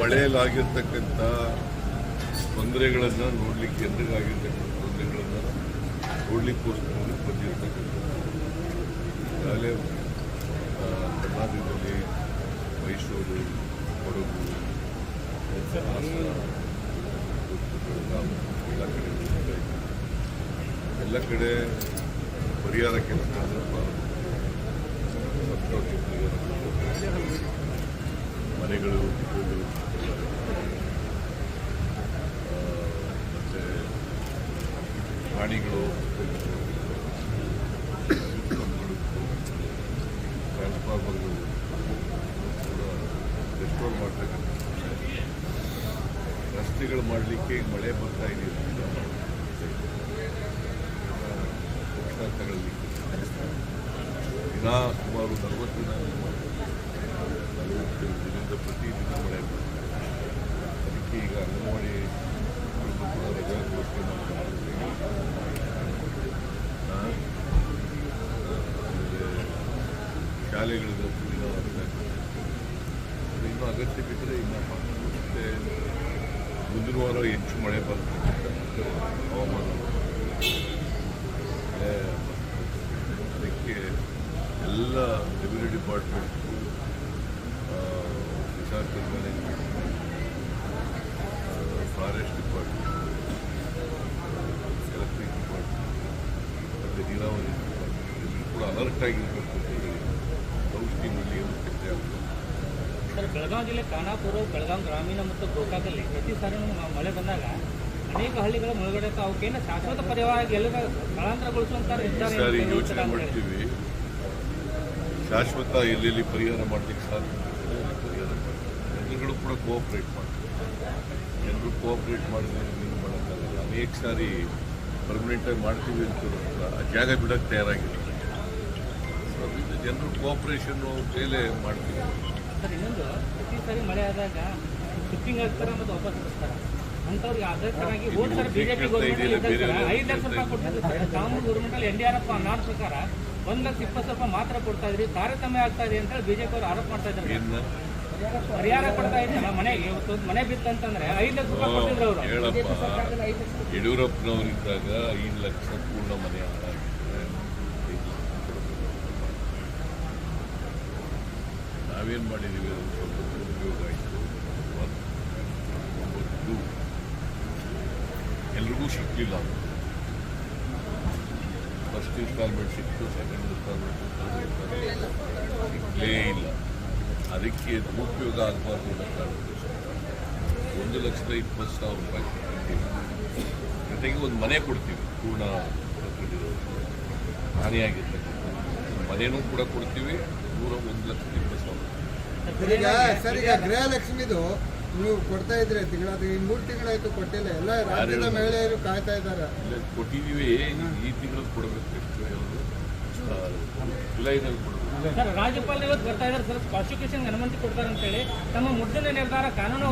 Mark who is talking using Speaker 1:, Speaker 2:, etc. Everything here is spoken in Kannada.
Speaker 1: ಮಳೆಯಲ್ಲಾಗಿರ್ತಕ್ಕಂಥ ತೊಂದರೆಗಳನ್ನು ನೋಡ್ಲಿಕ್ಕೆ ಎದುರಾಗಿರ್ತಕ್ಕಂಥ ತೊಂದರೆಗಳನ್ನು ನೋಡ್ಲಿಕ್ಕೋಸ್ಕರ ಬಂದಿರತಕ್ಕಂಥ ಕರ್ನಾಟಕದಲ್ಲಿ ಮೈಸೂರು ಕೊಡಗು ಎಲ್ಲ ಕಡೆ. ಎಲ್ಲ ಕಡೆ ಪರಿಹಾರ ಕೆಲಸ ಮನೆಗಳು ಮತ್ತು ಪ್ರಾಣಿಗಳು ಟ್ರಾನ್ಸ್ಫಾರ್ಮರ್ಗಳು ಕೂಡ ಮಾಡ್ತಕ್ಕಂಥ ರಸ್ತೆಗಳು ಮಾಡಲಿಕ್ಕೆ ಮಳೆ ಬರ್ತಾ ಇದೆಯಲ್ಲ ದಿನ ಸುಮಾರು ನಲವತ್ತು ದಿನ ದಿನದಿಂದ ಪ್ರತಿದಿನ ಮಳೆ ಅದಕ್ಕೆ ಈಗ ಅಂಗನವಾಡಿ ಕೂಡ ರಜಾ ಶಾಲೆಗಳಿಂದ ಇನ್ನೂ ಅಗತ್ಯ ಬಿದ್ದರೆ ಇನ್ನು ಮತ್ತೆ ಮುಂದಿನ ವಾರ ಹೆಚ್ಚು ಮಳೆ ಬರ್ತದೆ ಹವಾಮಾನ ಮಳೆ ಅದಕ್ಕೆ ಎಲ್ಲ revenue department disaster management forest department electric department ಮತ್ತು ನೀರಾವರಿ ಡಿಪಾರ್ಟ್ಮೆಂಟ್ ಎಲ್ಲರೂ ಕೂಡ ಅಲರ್ಟ್ ಆಗಿರಬೇಕು ಅಂತ ಹೇಳಿ ಔಷಧಿನಲ್ಲಿ ಚರ್ಚೆ ಆಗ್ತದೆ
Speaker 2: ಸರ್ ಬೆಳಗಾವಿ ಜಿಲ್ಲೆ ಖಾನಾಪುರ ಬೆಳಗಾವಿ ಗ್ರಾಮೀಣ ಮತ್ತು ಗೋಕಾಕಲ್ಲಿ ಪ್ರತಿ ಸಾರಿ ಮಳೆ ಬಂದಾಗ ಅನೇಕ ಹಳ್ಳಿಗಳ ಮುಳುಗಡೆ ಅವಕ್ಕೇನು ಶಾಶ್ವತ ಪರಿಹಾರ ಎಲ್ಲರ ಸ್ಥಳಾಂತರಗೊಳಿಸುವಂತ
Speaker 1: ಯೋಚನೆ ಮಾಡ್ತೀವಿ. ಶಾಶ್ವತ ಎಲ್ಲೆಲ್ಲಿ ಪರಿಹಾರ ಮಾಡಲಿಕ್ಕೆ ಸಾಧ್ಯ ಪರಿಹಾರ ಮಾಡಿ ಜನರುಗಳು ಕೂಡ ಕೋಆಪ್ರೇಟ್ ಮಾಡ್ತಾರೆ. ಎಲ್ಲರೂ ಕೋಆಪ್ರೇಟ್ ಮಾಡಿದ್ರೆ ಏನು ಮಾಡೋಕ್ಕಾಗಲ್ಲ. ಅನೇಕ ಸಾರಿ ಪರ್ಮನೆಂಟಾಗಿ ಮಾಡ್ತೀವಿ ಅಂತ ಆ ಜಾಗ ಬಿಡೋಕ್ಕೆ ತಯಾರಾಗಿಲ್ಲ. ಸೊ ಅದರಿಂದ ಜನರು ಕೋಆಪ್ರೇಷನ್ನು ಮೇಲೆ ಮಾಡ್ತೀವಿ.
Speaker 2: ಸರ್ ಇನ್ನೊಂದು ಪ್ರತಿ ಸಾರಿ ಮಳೆ ಆದಾಗ ಶಿಫ್ಟಿಂಗ್ ಆಗ್ತಾರೆ ಮತ್ತು ವಾಪಸ್ ಬರ್ತಾರೆ. ಅಂಥವ್ರಿಗೆ ಅದೇ ತರಾಗಿ ಹೋದ ಸರಿ ಬಿಜೆಪಿ ಗೌರ್ಮೆಂಟ್ ಐದು ಲಕ್ಷ ರೂಪಾಯಿ ಕೊಟ್ಟಿದ್ದು sir N D R F ಅನ್ನೋ ಪ್ರಕಾರ ಒಂದು ಲಕ್ಷ ಇಪ್ಪತ್ತು ರೂಪಾಯಿ ಮಾತ್ರ ಕೊಡ್ತಾ ಇದ್ರಿ ತಾರತಮ್ಯ ಆಗ್ತಾ ಇದೆ ಅಂತ ಹೇಳಿ ಬಿಜೆಪಿ ಅವರು ಆರೋಪ ಮಾಡ್ತಾ ಇದ್ದಾರೆ. ಪರಿಹಾರ ಕೊಡ್ತಾ ಇದ್ದಲ್ಲ ಮನೆಗೆ ಇವತ್ತು ಮನೆ ಬಿತ್ತಂತಂದ್ರೆ ಐದು ಲಕ್ಷ ರೂಪಾಯಿ ಕೊಟ್ಟಿದ್ರು ಅವರು.
Speaker 1: ಯಡಿಯೂರಪ್ಪನವರಿದ್ದಾಗ ಐದು ಲಕ್ಷ ಪೂರ್ಣ ಮನೆ. ನಾವೇನು ಮಾಡಿದ್ದೀವಿ ಸ್ವಲ್ಪ ದುರುಪಯೋಗ ಆಯಿತು. ಎಲ್ರಿಗೂ ಸಿಕ್ಕಲಿಲ್ಲ ಫಸ್ಟ್ ಇನ್ಸ್ಟಾಲ್ಮೆಂಟ್ ಸಿಕ್ತು ಸೆಕೆಂಡ್ ಇನ್ಸ್ಟಾಲ್ಮೆಂಟ್ ಸಿಕ್ಕಲೇ ಇಲ್ಲ ಅದಕ್ಕೆ ದುರುಪಯೋಗ ಆಗಬಾರ್ದು ಅಂತ ಒಂದು ಲಕ್ಷದ ಇಪ್ಪತ್ತು ಸಾವಿರ ರೂಪಾಯಿ ಜೊತೆಗೆ ಒಂದು ಮನೆ ಕೊಡ್ತೀವಿ. ಪೂರ್ಣ ಹಾನಿಯಾಗಿರ್ತಕ್ಕಂಥ ಮನೆಯೂ ಕೂಡ ಕೊಡ್ತೀವಿ. ನೂರ ಒಂದು ಲಕ್ಷದ ಇಪ್ಪತ್ತು ಸಾವಿರ
Speaker 3: ಗೃಹಲಕ್ಷ್ಮಿದು ನೀವು ಕೊಡ್ತಾ ಇದ್ರೆ ತಿಂಗಳ ಮೂರು ತಿಂಗಳಾಯ್ತು ಕೊಟ್ಟಿಲ್ಲ. ಎಲ್ಲ ರಾಜ್ಯದ? ಮಹಿಳೆಯರು ಕಾಯ್ತಾ ಇದ್ದಾರೆ.
Speaker 1: ಕೊಟ್ಟಿದೀವಿ ಕೊಟ್ಟಿದ್ದೀವಿ. ಈ ತಿಂಗಳು ಕೊಡಬೇಕು ಎಷ್ಟು ಆ, ಜುಲೈನಲ್ಲಿ ಕೊಡಬೇಕು.
Speaker 2: ರಾಜ್ಯಪಾಲ ಇವತ್ತು ಬರ್ತಾ ಇದ್ದಾರೆ. ಸರ್ ಪ್ರಾಸಿಕ್ಯೂಷನ್ ಅನುಮತಿ ಕೊಡ್ತಾರೆ ಅಂತೇಳಿ ತಮ್ಮ ಮುದ್ದಿನ ನಿರ್ಧಾರ ಕಾನೂನು